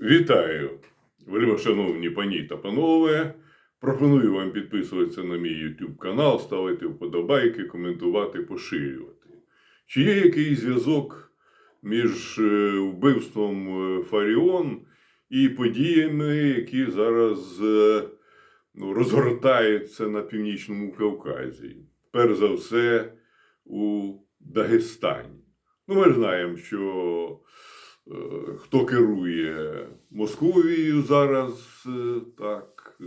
Вітаю, вельмишановні пані та панове. Пропоную вам підписуватися на мій YouTube канал, ставити вподобайки, коментувати, поширювати. Чи є якийсь зв'язок між е, вбивством е, Фаріон і подіями, які зараз е, ну, розгортаються на північному Кавказі? Перш за все у Дагестані. Ну, ми знаємо, що хто керує Московією зараз, е, так, е,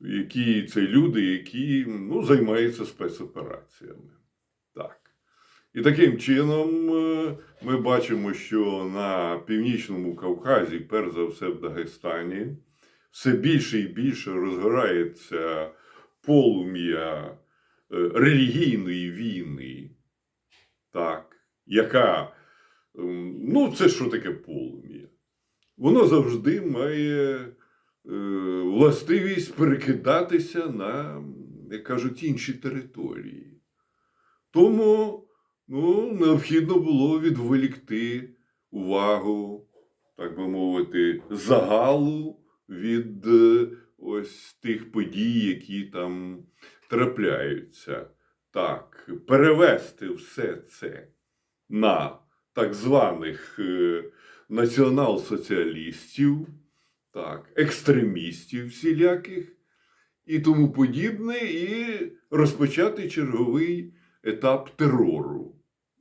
які це люди, які ну, займаються спецопераціями. Так. І таким чином е, ми бачимо, що на північному Кавказі, перш за все в Дагестані, все більше і більше розгорається полум'я е, релігійної війни, так, яка, ну, це що таке полум'я? Воно завжди має е, властивість перекидатися на, як кажуть, інші території. Тому ну, необхідно було відволікти увагу, так би мовити, загалу від е, ось тих подій, які там трапляються. Так, перевести все це на так званих е, націонал-соціалістів, так, екстремістів всіляких і тому подібне, і розпочати черговий етап терору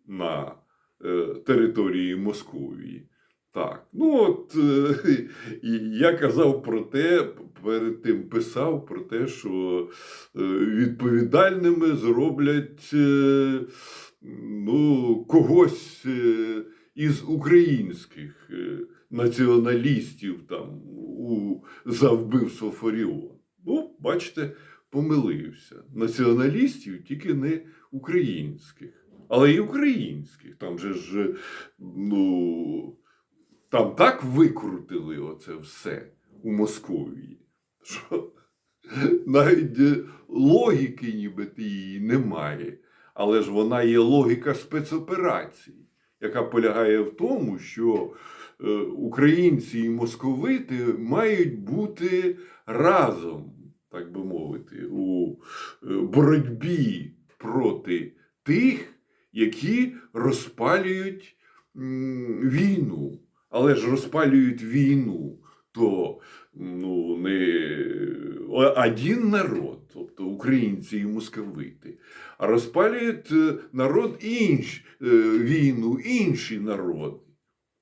на е, території Московії. Так, ну от е, я казав про те, перед тим писав про те, що е, відповідальними зроблять е, ну, когось е, із українських е, націоналістів там, у, за вбивство Фаріон. Ну, бачите, помилився. Націоналістів тільки не українських, але й українських. Там же ж, ну, там так викрутили оце все у Московії, що навіть е, логіки нібито її немає. Але ж вона є логіка спецоперацій, яка полягає в тому, що е, українці і московити мають бути разом, так би мовити, у е, боротьбі проти тих, які розпалюють війну. Але ж розпалюють війну, то ну, не один народ, тобто українці і московити, а розпалюють е, народ інш, е, війну, інші народи.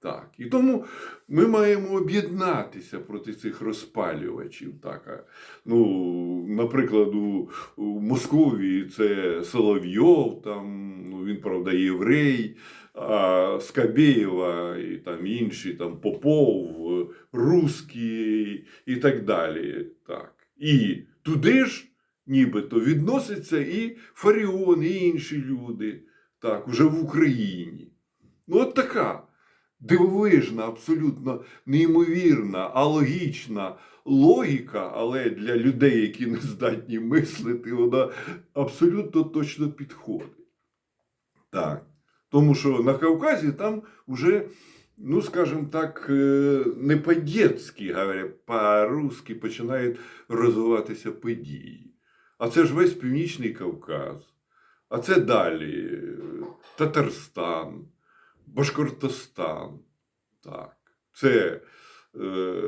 Так. І тому ми маємо об'єднатися проти цих розпалювачів. Так. Ну, наприклад, у, Московії це Соловйов, там, ну, він, правда, єврей, а Скабєєва і там інші, там Попов, Руський і так далі. Так. І туди ж нібито відносяться і Фаріон, і інші люди, так, уже в Україні. Ну, от така дивовижна, абсолютно неймовірна, алогічна логіка, але для людей, які не здатні мислити, вона абсолютно точно підходить. Так. Тому що на Кавказі там вже, ну скажімо так, е, не по-дєцьки, говоря, по-русски починають розвиватися події. А це ж весь Північний Кавказ. А це далі е, Татарстан, Башкортостан. Так. Це е,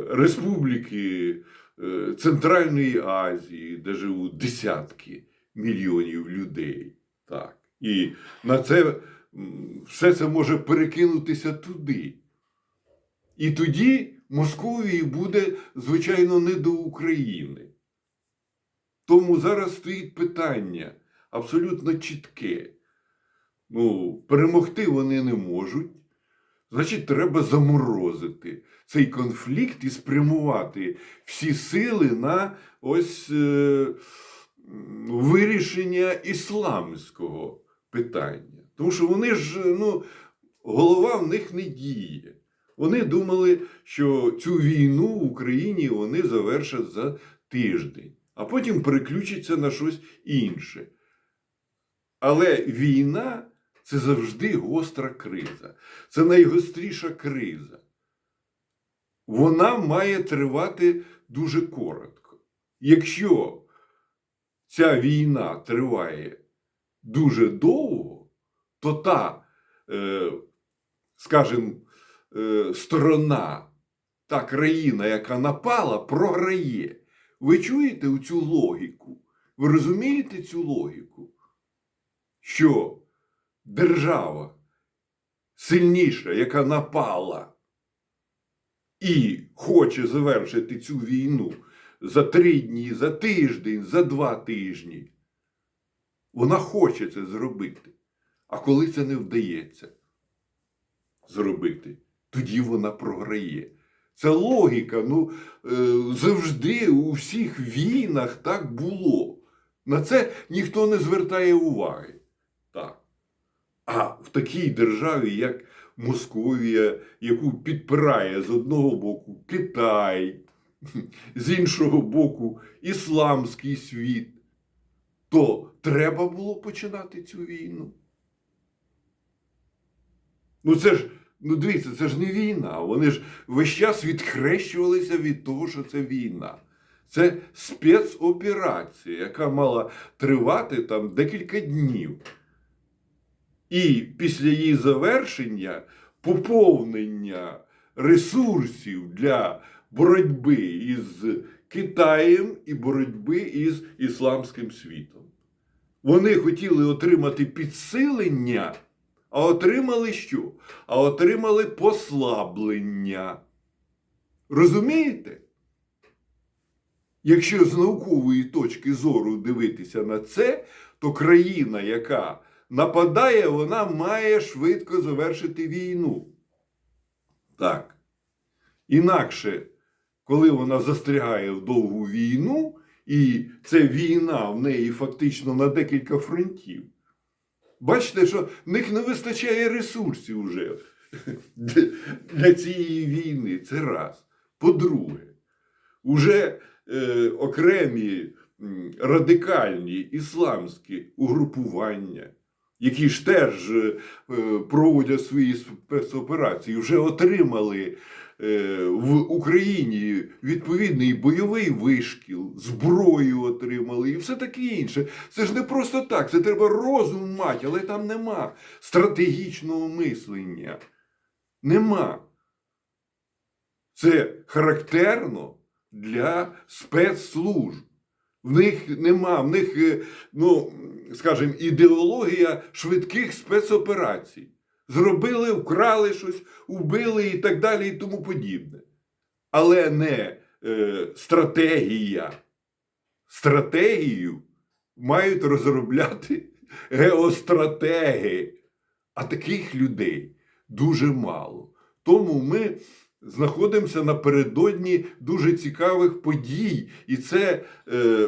республіки е, Центральної Азії, де живуть десятки мільйонів людей. Так. І на це все це може перекинутися туди. І тоді Московії буде, звичайно, не до України. Тому зараз стоїть питання абсолютно чітке. Ну, перемогти вони не можуть. Значить, треба заморозити цей конфлікт і спрямувати всі сили на ось е, вирішення ісламського питання. Тому що вони ж, ну, голова в них не діє. Вони думали, що цю війну в Україні вони завершать за тиждень, а потім переключаться на щось інше. Але війна це завжди гостра криза. Це найгостріша криза. вона має тривати дуже коротко. Якщо ця війна триває дуже довго, то та, е, скажімо, е, сторона, та країна, яка напала, програє. Ви чуєте цю логіку? Ви розумієте цю логіку? Що держава сильніша, яка напала і хоче завершити цю війну за три дні, за тиждень, за два тижні, вона хоче це зробити. А коли це не вдається зробити, тоді вона програє. Це логіка. Ну, е, завжди у всіх війнах так було. На це ніхто не звертає уваги. А в такій державі, як Московія, яку підпирає з одного боку Китай, з іншого боку ісламський світ, то треба було починати цю війну. Ну це ж, ну дивіться, це ж не війна. Вони ж весь час відхрещувалися від того, що це війна. Це спецоперація, яка мала тривати там декілька днів. І після її завершення поповнення ресурсів для боротьби із Китаєм і боротьби із ісламським світом. Вони хотіли отримати підсилення, а отримали що? А отримали послаблення. Розумієте? Якщо з наукової точки зору дивитися на це, то країна, яка нападає, вона має швидко завершити війну. Так. Інакше, коли вона застрягає в довгу війну, і це війна в неї фактично на декілька фронтів. Бачите, що в них не вистачає ресурсів вже для цієї війни. Це раз. По-друге, уже е, окремі радикальні ісламські угрупування, які ж теж е, проводять свої спецоперації, вже отримали е, в Україні відповідний бойовий вишкіл, зброю отримали і все таке інше. Це ж не просто так, це треба розум мати, але там нема стратегічного мислення. Нема. Це характерно для спецслужб. В них нема, в них, е, ну, скажімо, ідеологія швидких спецоперацій. Зробили, вкрали щось, убили і так далі, і тому подібне. Але не е, стратегія. Стратегію мають розробляти геостратеги. А таких людей дуже мало. Тому ми знаходимося напередодні дуже цікавих подій. І це е,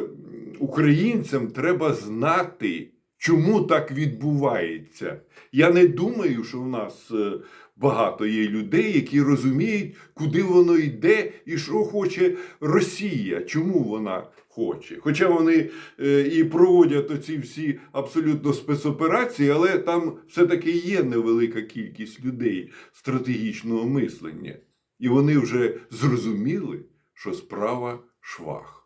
українцям треба знати, чому так відбувається. Я не думаю, що в нас е, багато є людей, які розуміють, куди воно йде і що хоче Росія, чому вона хоче. Хоча вони е, і проводять оці всі абсолютно спецоперації, але там все-таки є невелика кількість людей стратегічного мислення. І вони вже зрозуміли, що справа швах.